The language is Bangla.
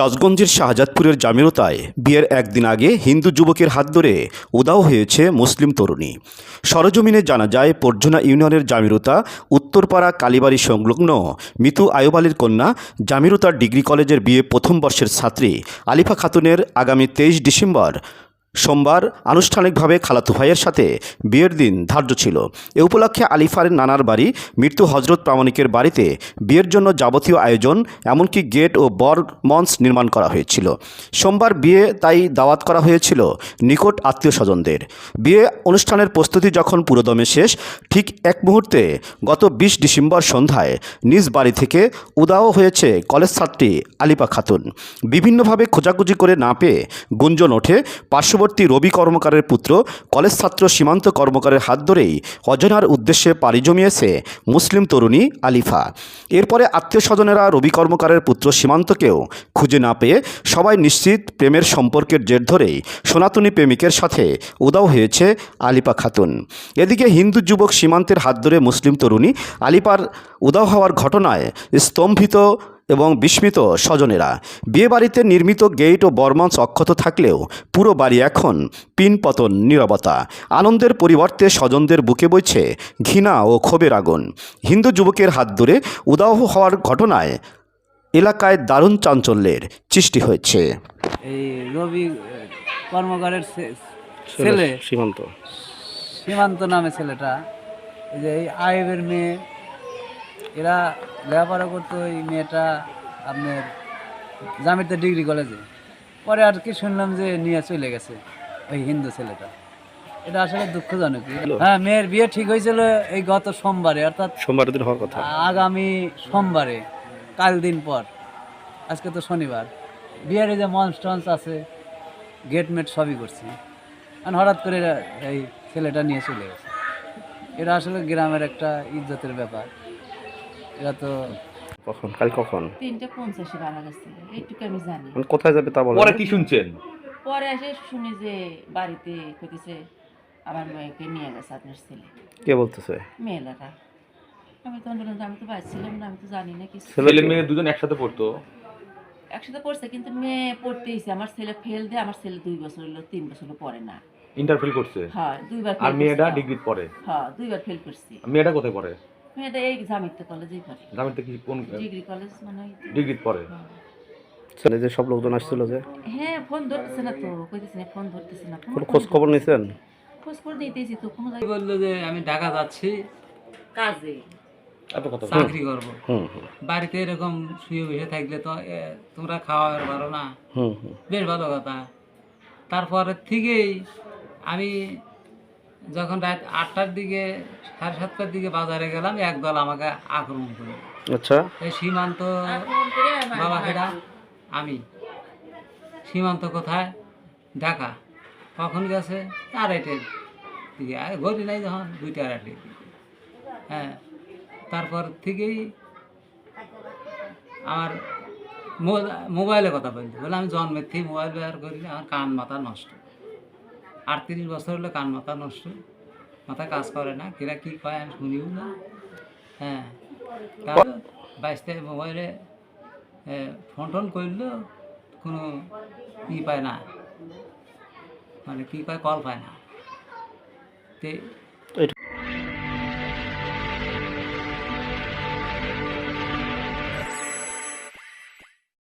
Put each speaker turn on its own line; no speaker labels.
সিরাজগঞ্জের শাহজাদপুরের জামিরতায় বিয়ের একদিন আগে হিন্দু যুবকের হাত ধরে উদাও হয়েছে মুসলিম তরুণী। সরজমিনে জানা যায়, পর্জনা ইউনিয়নের জামিরতা উত্তরপাড়া কালীবাড়ি সংলগ্ন মিতু আয়ুব আলীর কন্যা জামিরতা ডিগ্রি কলেজের বিয়ে প্রথম বর্ষের ছাত্রী আলিফা খাতুনের আগামী তেইশ ডিসেম্বর সোমবার আনুষ্ঠানিকভাবে খালাতু ভাইয়ের সাথে বিয়ের দিন ধার্য ছিল। এ উপলক্ষে আলিফার নানার বাড়ি, মৃত্যু হজরত প্রামাণিকের বাড়িতে বিয়ের জন্য যাবতীয় আয়োজন, এমনকি গেট ও বর মঞ্চ নির্মাণ করা হয়েছিল। সোমবার বিয়ে তাই দাওয়াত করা হয়েছিল নিকট আত্মীয় স্বজনদের বিয়ে অনুষ্ঠানের প্রস্তুতি যখন পুরোদমে শেষ, ঠিক এক মুহূর্তে গত বিশ ডিসেম্বর সন্ধ্যায় নিজ বাড়ি থেকে উদাও হয়েছে কলেজ ছাত্রী আলিপা খাতুন। বিভিন্নভাবে খোঁজাখুঁজি করে না পেয়ে গুঞ্জন ওঠে পার্শ্ববর্তী রবি কর্মকারের পুত্র, কলেজ ছাত্র সীমান্ত কর্মকারের হাত ধরেই অজনার উদ্দেশ্যে পাড়ি জমিয়েছে মুসলিম তরুণী আলিফা। এরপরে আত্মীয় স্বজনেরা রবি কর্মকারের পুত্র সীমান্তকেও খুঁজে না পেয়ে সবাই নিশ্চিত প্রেমের সম্পর্কের জের ধরেই সনাতনী প্রেমিকের সাথে উদাও হয়েছে আলিপা খাতুন। এদিকে হিন্দু যুবক সীমান্তের হাত ধরে মুসলিম তরুণী আলিপার উদাও হওয়ার ঘটনায় স্তম্ভিত এবং বিস্মিত স্বজনেরা। বিয়েবাড়িতে নির্মিত গেট ও বর্মঞ্চ অক্ষত থাকলেও পুরো বাড়ি এখন পিনপতন নিরবতা। আনন্দের পরিবর্তে স্বজনদের বুকে বইছে ঘৃণা ও ক্ষোভের আগুন। হিন্দু যুবকের হাত ধরে উদাহ হওয়ার ঘটনায় এলাকায় দারুণ চাঞ্চল্যের সৃষ্টি হয়েছে।
এই রবি কর্মকারের ছেলে?
সীমান্ত।
সীমান্ত নামে ছেলেটা। এই যে এই আয়েবের মেয়ে এরা লেখাপড়া করতো ওই মেয়েটা আপনার জামিরতে ডিগ্রি কলেজে। পরে আর কি শুনলাম যে নিয়ে চলে গেছে ওই হিন্দু ছেলেটা। এটা আসলে দুঃখজনক। হ্যাঁ মেয়ের বিয়ে ঠিক হয়েছিল এই গত সোমবারে অর্থাৎ
সোমবার দিন হওয়ার কথা।
আগামী সোমবারে কাল দিন পর। আজকে তো শনিবার। বিয়ের যে মঞ্চ টঞ্চ আছে গেট মেট সবই করছি। আর হঠাৎ করে এই ছেলেটা নিয়ে চলে গেছে। এটা আসলে গ্রামের একটা ইজ্জতের ব্যাপার। এরা তো
কখন? কাল কখন?
তিনটে পঞ্চাশে মারা গেছে এইটুকু আমি জানি।
কোথায় যাবে তা বলো।
পরে কি শুনছেন?
পরে এসে শুনি যে বাড়িতে কইতেছে আমার মেয়েকে নিয়ে গেছে আপনার ছেলে।
কে বলতেছে?
মেয়েলারা আমি তখন বললাম আমি তো বাড়ি ছিলাম না আমি তো জানি না কিছু।
ছেলে মেয়ে দুজন একসাথে পড়তো?
একসাথে পড়ছে কিন্তু মেয়ে পড়তেইছে আমার ছেলে ফেল দিয়ে আমার ছেলে দুই বছর হলো তিন বছর পড়ে না।
ইন্টারফেল করছে?
হ্যাঁ দুইবার
আর মেয়েটা ডিগ্রি পড়ে?
হ্যাঁ দুইবার ফেল করছি।
মেয়েটা কোথায় পড়ে?
মেয়েটা এই জামিতে কলেজেই পড়ে।
গ্রামের থেকে কোন
ডিগ্রি কলেজ মানে।
ডিগ্রি পড়ে।
ছেলে যে সব লোকজন আসছিল যে?
হ্যাঁ ফোন ধরতেছে না তো কইতেছে না ফোন ধরতেছে না।
কোনো খোঁজ খবর নিয়েছেন
খোঁজ করে দিতেছি তো কোনো
বলল যে আমি ঢাকা যাচ্ছি।
কাজে।
এত কথা
চাকরি করব।
হুম হুম।
বাড়িতে এরকম শুয়ে বসে থাকলে তো এ, তোমরা খাওয়ার পারো না।
হুম হুম।
বেশ ভালো কথা। তারপরের থেকেই আমি যখন রাত আটটার দিকে সাড়ে সাতটার দিকে বাজারে গেলাম একদল আমাকে আক্রমণ করল।
আচ্ছা।
এই সীমান্ত বাবা হেরা আমি। সীমান্ত কোথায়? ঢাকা। কখন গেছে? আড়াইটের দিকে। আর ঘড়ি নাই যখন দুইটা আড়াইটের দিকে। হ্যাঁ। তারপর থেকেই আমার মোবাইলে কথা বলতে বলে আমি জন্মের থেকে মোবাইল ব্যবহার করি আমার কান মাথা নষ্ট। আটত্রিশ বছর হলে কান মাথা নষ্ট, মাথা কাজ করে না, কিরা কী কয় আমি শুনিও না। হ্যাঁ তার তারিখ মোবাইলে ফোন টোন করলেও কোনো ই পায় না। মানে কী পায় কল পায় না। তে